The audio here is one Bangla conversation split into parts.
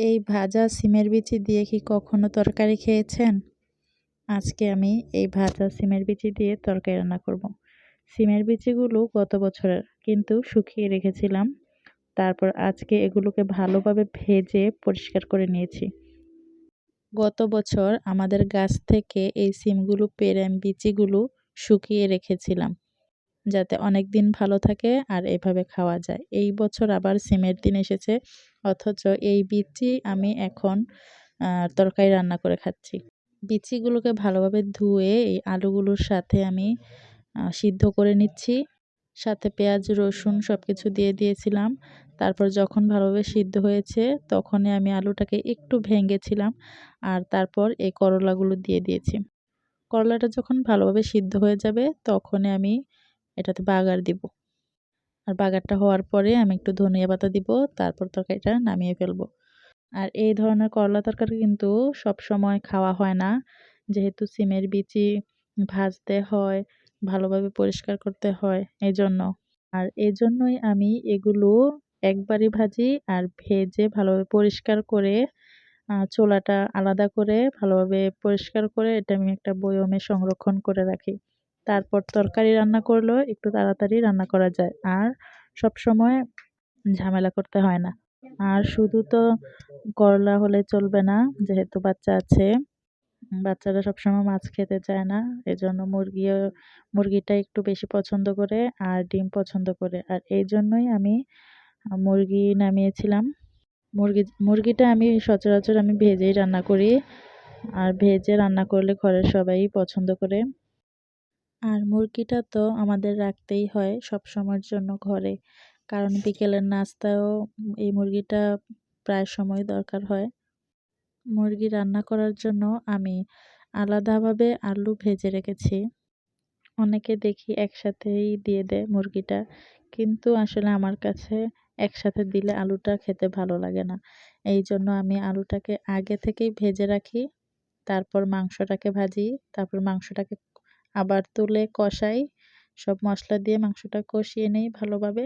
এই ভাজা সিমের বিচি দিয়ে কি কখনো তরকারি খেয়েছেন? আজকে আমি এই ভাজা সিমের বিচি দিয়ে তরকারি রান্না করব। সিমের বিচিগুলো গত বছরের, কিন্তু শুকিয়ে রেখেছিলাম। তারপর আজকে এগুলোকে ভালোভাবে ভেজে পরিষ্কার করে নিয়েছি। গত বছর আমাদের গাছ থেকে এই সিমগুলো পেরে আমি বিচিগুলো শুকিয়ে রেখেছিলাম। যাতে অনেক দিন ভালো থাকে আর এভাবে খাওয়া যায়। এই বছর আবার সিমের দিন এসেছে, অথচ এই বিচি আমি এখন তরকারি রান্না করে খাচ্ছি। বিচিগুলোকে ভালোভাবে ধুয়ে এই আলুগুলোর সাথে আমি সিদ্ধ করে নিচ্ছি। সাথে পেঁয়াজ, রসুন সব কিছু দিয়ে দিয়েছিলাম। তারপর যখন ভালোভাবে সিদ্ধ হয়েছে, তখনই আমি আলুটাকে একটু ভেঙেছিলাম আর তারপর এই করলাগুলো দিয়ে দিয়েছি। করলাটা যখন ভালোভাবে সিদ্ধ হয়ে যাবে, তখনই আমি এটাতে বাগার দিব। আর বাগারটা হওয়ার পরে আমি একটু ধনিয়া পাতা দিব, তারপর তরকারিটা নামিয়ে ফেলব। আর এই ধরনের করলা তরকারি কিন্তু সব সময় খাওয়া হয় না। যেহেতু সিমের বিচি, ভাজতে হয়, ভালোভাবে পরিষ্কার করতে হয় এই জন্য আর এই জন্যই আমি এগুলো একবারই ভাজি আর ভেজে ভালোভাবে পরিষ্কার করে চোলাটা আলাদা করে ভালোভাবে পরিষ্কার করে এটা আমি একটা বয়মে সংরক্ষণ করে রাখি। তারপর তরকারি রান্না করলেও একটু তাড়াতাড়ি রান্না করা যায়। আর সব সময় ঝামেলা করতে হয় না। আর শুধু তো করলা হলে চলবে না, যেহেতু বাচ্চা আছে। বাচ্চারা সবসময় মাছ খেতে চায় না, এজন্য মুরগিও, মুরগিটা একটু বেশি পছন্দ করে আর ডিম পছন্দ করে। আর এই জন্যই আমি মুরগি নামিয়েছিলাম। মুরগি, মুরগিটা আমি সচরাচর আমি ভেজেই রান্না করি। আর ভেজে রান্না করলে ঘরের সবাই পছন্দ করে। আর মুরগিটা তো আমাদের রাখতেই হয় সব সময়ের জন্য ঘরে। কারণ বিকেলের নাস্তায়ও এই মুরগিটা প্রায় সময় দরকার হয়। মুরগি রান্না করার জন্য আমি আলাদাভাবে আলু ভেজে রেখেছি। অনেকে দেখি একসাথেই দিয়ে দেয় মুরগিটা, কিন্তু আসলে আমার কাছে একসাথে দিলে আলুটা খেতে ভালো লাগে না। এই জন্য আমি আলুটাকে আগে থেকেই ভেজে রাখি, তারপর মাংসটাকে ভাজি, তারপর মাংসটাকে আবার তুলে কষাই। সব মশলা দিয়ে মাংসটা কষিয়ে নেই ভালোভাবে।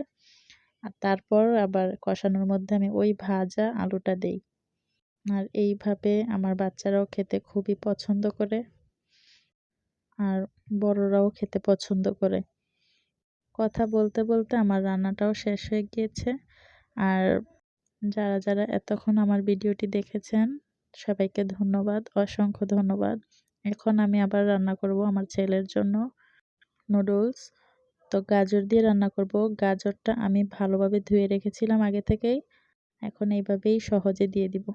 আর তারপর আবার কষানোর মধ্যে আমি ওই ভাজা আলুটা দেই। আর এইভাবে আমার বাচ্চারাও খেতে খুবই পছন্দ করে। আর বড়রাও খেতে পছন্দ করে। কথা বলতে বলতে আমার রান্নাটাও শেষ হয়ে গিয়েছে। আর যারা যারা এতক্ষণ আমার ভিডিওটি দেখেছেন, সবাইকে ধন্যবাদ, অসংখ্য ধন্যবাদ। এখন আমি আবার রান্না করব আমার ছেলের জন্য নুডলস। তো গাজর দিয়ে রান্না করব। গাজরটা আমি ভালোভাবে ধুয়ে রেখেছিলাম আগে থেকেই। এখন এইভাবেই সহজে দিয়ে দিব।